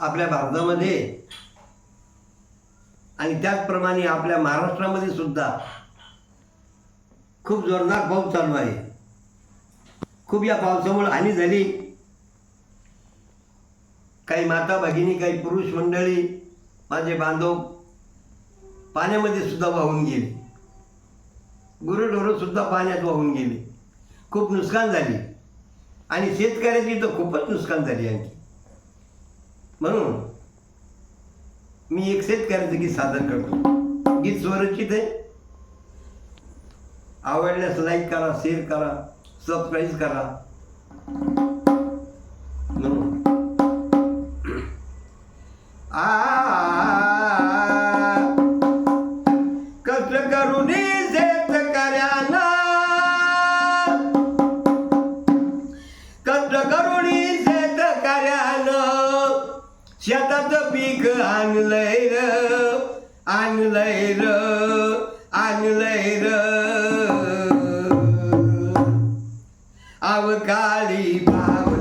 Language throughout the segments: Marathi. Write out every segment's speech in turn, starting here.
आपल्या भारतामध्ये आणि त्याचप्रमाणे आपल्या महाराष्ट्रामध्ये सुद्धा खूप जोरदार पाऊस चालू आहे. खूप या पावसामुळे हानी झाली. काही माता भगिनी काही पुरुष मंडळी माझे बांधव पाण्यामध्ये सुद्धा वाहून गेले. गुरुढोरं सुद्धा पाण्यात वाहून गेले. खूप नुकसान झाली. आणि शेतकऱ्याची तर खूपच नुकसान झाली आणखी. म्हणून मी एक शेतकऱ्याचं गीत सादर करतो. गीत स्वरचित आहे. आवडल्यास लाईक करा शेअर करा सबस्क्राईब करा. म्हणून. आ शेतात पीक आणलंय र आणलंय र आणलंय र. आव काळी भाव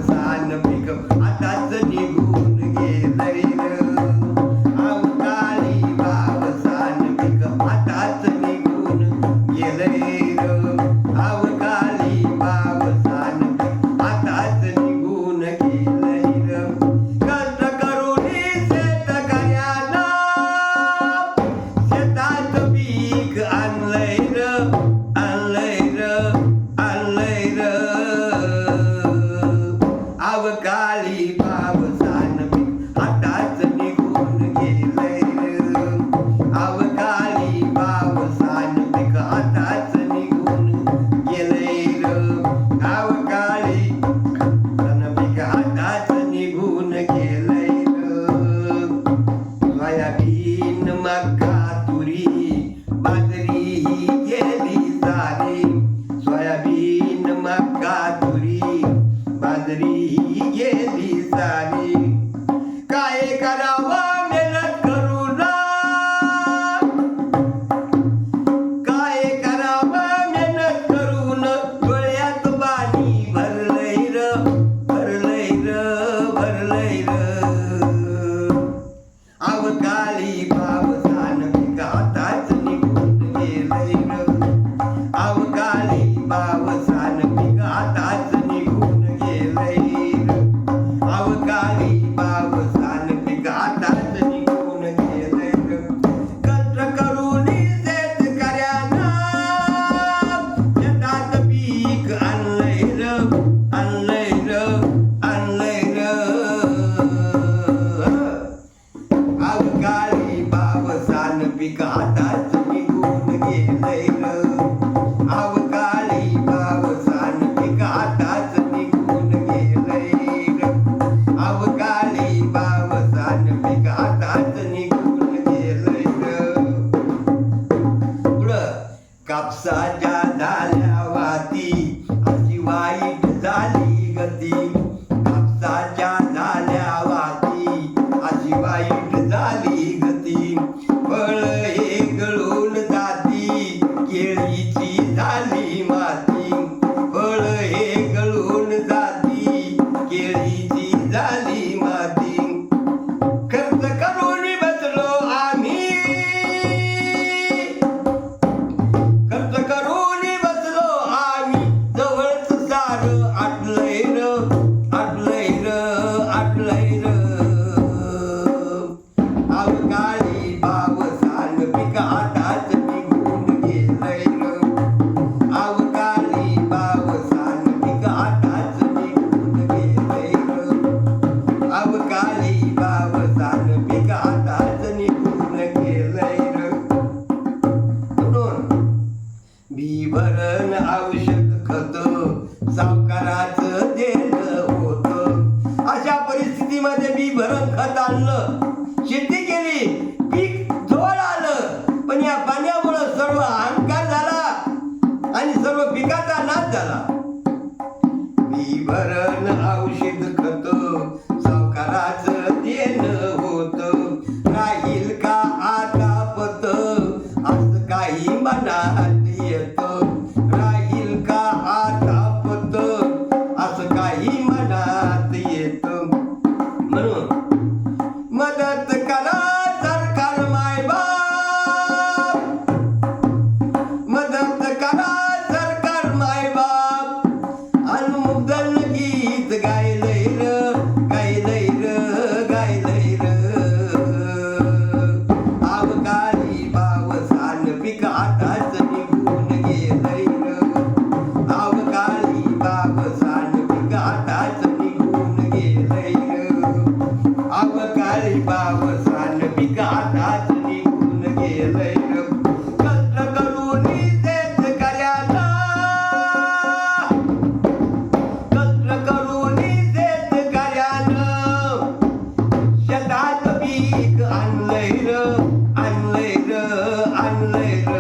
make my ஆட்டா भरण औषध खत. सावकाराच देणं होत. राहील का आता पत? आज काही मनात येतं. Anh